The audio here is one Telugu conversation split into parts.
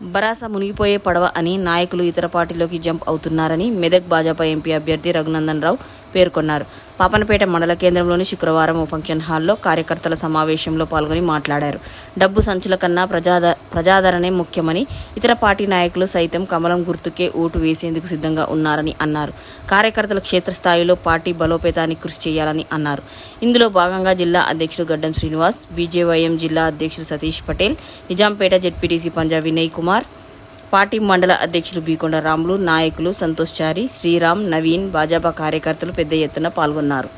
బరాస మునిగిపోయే పడవ అని నాయకులు ఇతర పార్టీలోకి జంప్ అవుతున్నారని మెదక్ భాజపా ఎంపీ అభ్యర్థి రఘునందన్ రావు పేర్కొన్నారు. పాపనపేట మండల కేంద్రంలోని శుక్రవారం ఓ ఫంక్షన్ హాల్లో కార్యకర్తల సమావేశంలో పాల్గొని మాట్లాడారు. డబ్బు సంచుల కన్నా ప్రజాద ప్రజాదరణే ముఖ్యమని ఇతర పార్టీ నాయకులు సైతం కమలం గుర్తుకే ఓటు వేసేందుకు సిద్ధంగా ఉన్నారని అన్నారు. కార్యకర్తలు క్షేత్రస్థాయిలో పార్టీ బలోపేతానికి కృషి చేయాలని అన్నారు. ఇందులో భాగంగా జిల్లా అధ్యక్షుడు గడ్డం శ్రీనివాస్ బీజేవైఎం జిల్లా అధ్యక్షుడు సతీష్ పటేల్ నిజాంపేట జెడ్పీటీసీ పంజా వినయ్ కుమార్ పార్టీ మండల అధ్యక్షులు బీకొండ రాములు నాయకులు సంతోష్ చారి శ్రీరామ్ నవీన్ భాజపా కార్యకర్తలు పెద్ద ఎత్తున పాల్గొన్నారు.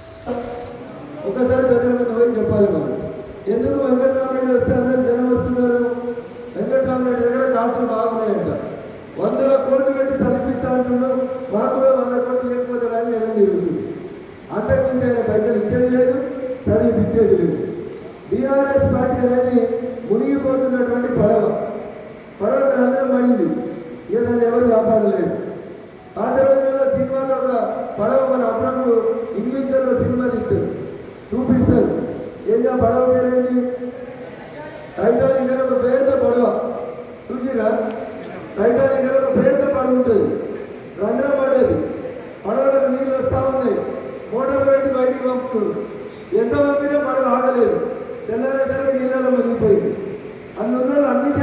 వందల కోట్లు పెట్టి చదివిస్తా అంటున్నాం మాకు కూడా వంద కోట్లు అని తిరుగుతుంది. అంతకుమించి ఆయన పైసలు ఇచ్చేది లేదు చదివిపించేది లేదు. బీఆర్ఎస్ పార్టీ అనేది మునిగిపోతున్నటువంటి పడవ. పడవ అందరం పడింది. ఈతను ఎవరు కాపాడలేరు పాత రోజుల్లో సినిమాలో ఒక పడవ మన అప్పుడప్పుడు ఇంగ్లీష్లో సినిమా తీస్తారు చూపిస్తారు. ఏంటి ఆ పడవ పేరేంటి టైటానిక్ అని ఒక పేద పడవ. చూసిరా? టైటానిక్ అని ఒక పేద పడవ ఉంటుంది. రంధ్రం పడేది. పడవలకు నీళ్ళు వస్తూ ఉన్నాయి. మోటార్ పెట్టి బయటికి పంపుతుంది ఎంత పంపినా పడవ ఆగలేదు. తెల్లారేసరికి నీళ్ళలో మునిగిపోయింది. అందులో అన్ని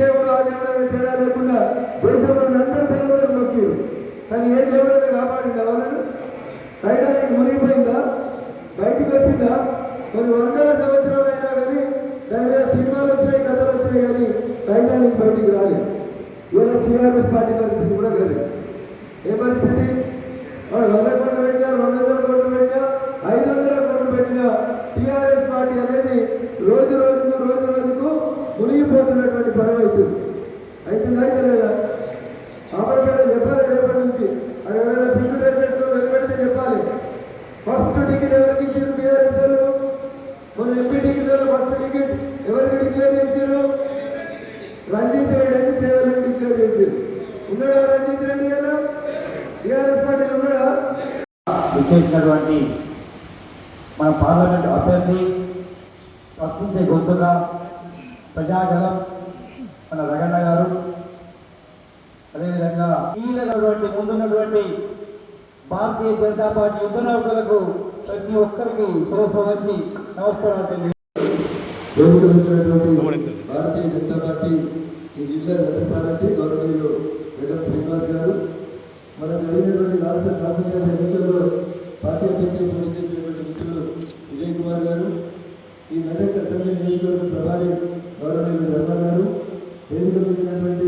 దేవుడు ఆ దేవుడు తేడా లేకుండా దేశంలో అందరూ దేవుళ్ళకి మొక్కిరు కానీ ఏ దేవుడైనా కాపాడింది వాళ్ళను? టైటానిక్ మునిగిపోయిందా? బయటికి వచ్చిందా? కొన్ని వందల సంవత్సరాలు అయినా కానీ దాని మీద సినిమాలు వచ్చినాయి కథలు వచ్చినాయి కానీ టైటానిక్ బయటికి రాలేదు. ఇవాళ టీఆర్ఎస్ పార్టీ పరిస్థితి కూడా కాదు ఏ పరిస్థితి? వాడు వంద కోట్లు పెట్టినా రెండు వందల కోట్లు పెట్టినా ఐదు వందల కోట్లు పెట్టినా టీఆర్ఎస్ అవుతుందా అయితే లేదా ఆపరేట చెప్పాలి రేపటి నుంచి? అది ఎవరైనా పిండి డ్రెస్ వేసుకొని వెళ్ళిపెడితే చెప్పాలి. ఫస్ట్ టికెట్ ఎవరికి ఇచ్చారు టీఆర్ఎస్ వాళ్ళు? మన ఎంపీ టికెట్ ఫస్ట్ టికెట్ ఎవరికి డిక్లేర్ చేశారు? రంజిత్ రెడ్డి అని సేవలకు డిక్లేర్ చేశారు. ఉన్నాడా రంజిత్ రెడ్డి గారు టీఆర్ఎస్ పార్టీ ఉన్నాడా? ఇచ్చేసినటువంటి మన పార్లమెంట్ అభ్యర్థి ప్రశ్నించే గొంతుగా ప్రజాగలం మన రగన్న గారు. అదేవిధంగా ఈయనటువంటి ముందున్నటువంటి భారతీయ జనతా పార్టీ యుద్ధ నౌకలకు ప్రతి ఒక్కరికి శిరస్సు వచ్చి నమస్కారాలు తెలియజేస్తున్నటువంటి భారతీయ జనతా పార్టీ ఈ జిల్లా గతసారథి గౌరవనీయులు వెంకట శ్రీనివాస్ గారు. మన జరిగినటువంటి రాష్ట్ర శాసనసభ ఎన్నికల్లో పార్టీ అధ్యక్షులు పోటీ చేసినటువంటి మిత్రులు విజయ్ కుమార్ గారు. ఈ మెదక్ అసెంబ్లీ నియోజకవర్గ ప్రభారి ఎందుకు